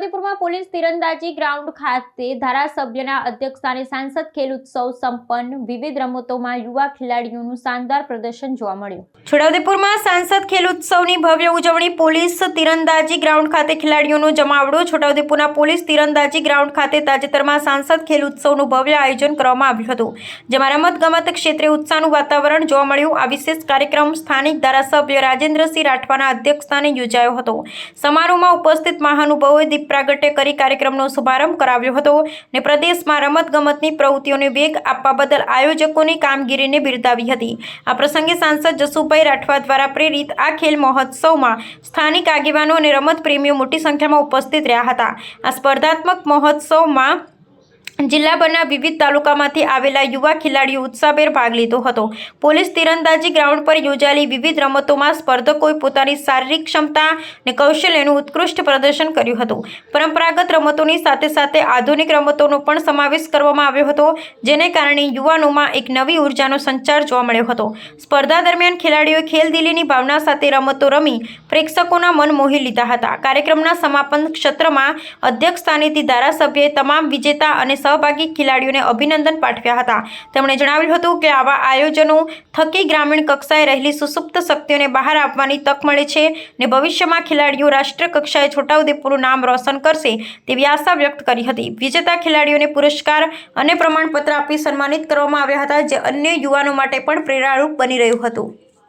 છોટાઉદેપુરમાં police તીરંદાજી ground ખાતે ધારાસભ્યના અધ્યક્ષસ્થાને સાંસદ ખેલ ઉત્સવ સંપન્ન, વિવિધ રમતોમાં યુવા ખેલાડીઓનું શાનદાર પ્રદર્શન જોવા મળ્યું. છોટાઉદેપુરમાં સાંસદ ખેલ ઉત્સવની ભવ્ય ઉજવણી, પોલીસ તીરંદાજી ગ્રાઉન્ડ ખાતે ખેલાડીઓનો જમાવડો, છોટાઉદેપુરના પોલીસ તીરંદાજી ગ્રાઉન્ડ ખાતે તાજેતરમાં સાંસદ ખેલ ઉત્સવનું ભવ્ય આયોજન કરવામાં આવ્યું હતું, જેમાં રમતગમત ક્ષેત્રે ઉત્સાહનું વાતાવરણ જોવા મળ્યું. આ વિશેષ કાર્યક્રમ સ્થાનિક ધારાસભ્ય રાજેન્દ્રસિંહ રાઠવાના અધ્યક્ષસ્થાને યોજાયો હતો. સમારોહમાં ઉપસ્થિત મહાનુભાવોએ પ્રાગટ્ય કરી કાર્યક્રમનો શુભારંભ કરાવ્યો હતો ને પ્રદેશમાં રમતગમતની પ્રવૃત્તિઓને વેગ આપવા બદલ આયોજકોની કામગીરીને બિરદાવી હતી. આ પ્રસંગે સાંસદ જસુભાઈ રાઠવા દ્વારા પ્રેરિત આ ખેલ મહોત્સવમાં સ્થાનિક આગેવાનો અને રમત પ્રેમીઓ મોટી સંખ્યામાં ઉપસ્થિત રહ્યા હતા. આ સ્પર્ધાત્મક મહોત્સવમાં જિલ્લાભરના વિવિધ તાલુકામાંથી આવેલા યુવા ખેલાડીઓ ઉત્સાહભેર ભાગ લીધો હતો. પોલીસ તીરંદાજી ગ્રાઉન્ડ પર યોજાયેલી વિવિધ રમતોમાં સ્પર્ધકોએ પોતાની શારીરિક ક્ષમતા અને કૌશલ્યનું ઉત્કૃષ્ટ પ્રદર્શન કર્યું હતું. પરંપરાગત રમતોની સાથે સાથે આધુનિક રમતોનો પણ સમાવેશ કરવામાં આવ્યો હતો, જેને કારણે યુવાનોમાં એક નવી ઉર્જાનો સંચાર જોવા મળ્યો હતો. સ્પર્ધા દરમિયાન ખેલાડીઓએ ખેલદિલીની ભાવના સાથે રમતો રમી પ્રેક્ષકોના મન મોહી લીધા હતા. કાર્યક્રમના સમાપન ક્ષેત્રમાં અધ્યક્ષ સ્થાનેથી ધારાસભ્યએ તમામ વિજેતા અને સહભાગી ખેલાડીઓને અભિનંદન પાઠવ્યા હતા. તેમણે જણાવ્યું હતું કે આવા આયોજનો થકી ગ્રામીણ કક્ષાએ રહેલી સુસુપ્ત શક્તિઓને બહાર આપવાની તક મળે છે ને ભવિષ્યમાં ખેલાડીઓ રાષ્ટ્રીય કક્ષાએ છોટાઉદેપુરનું નામ રોશન કરશે તેવી આશા વ્યક્ત કરી હતી. વિજેતા ખેલાડીઓને પુરસ્કાર અને પ્રમાણપત્ર આપી સન્માનિત કરવામાં આવ્યા હતા, જે અન્ય યુવાનો માટે પણ પ્રેરણારૂપ બની રહ્યું હતું.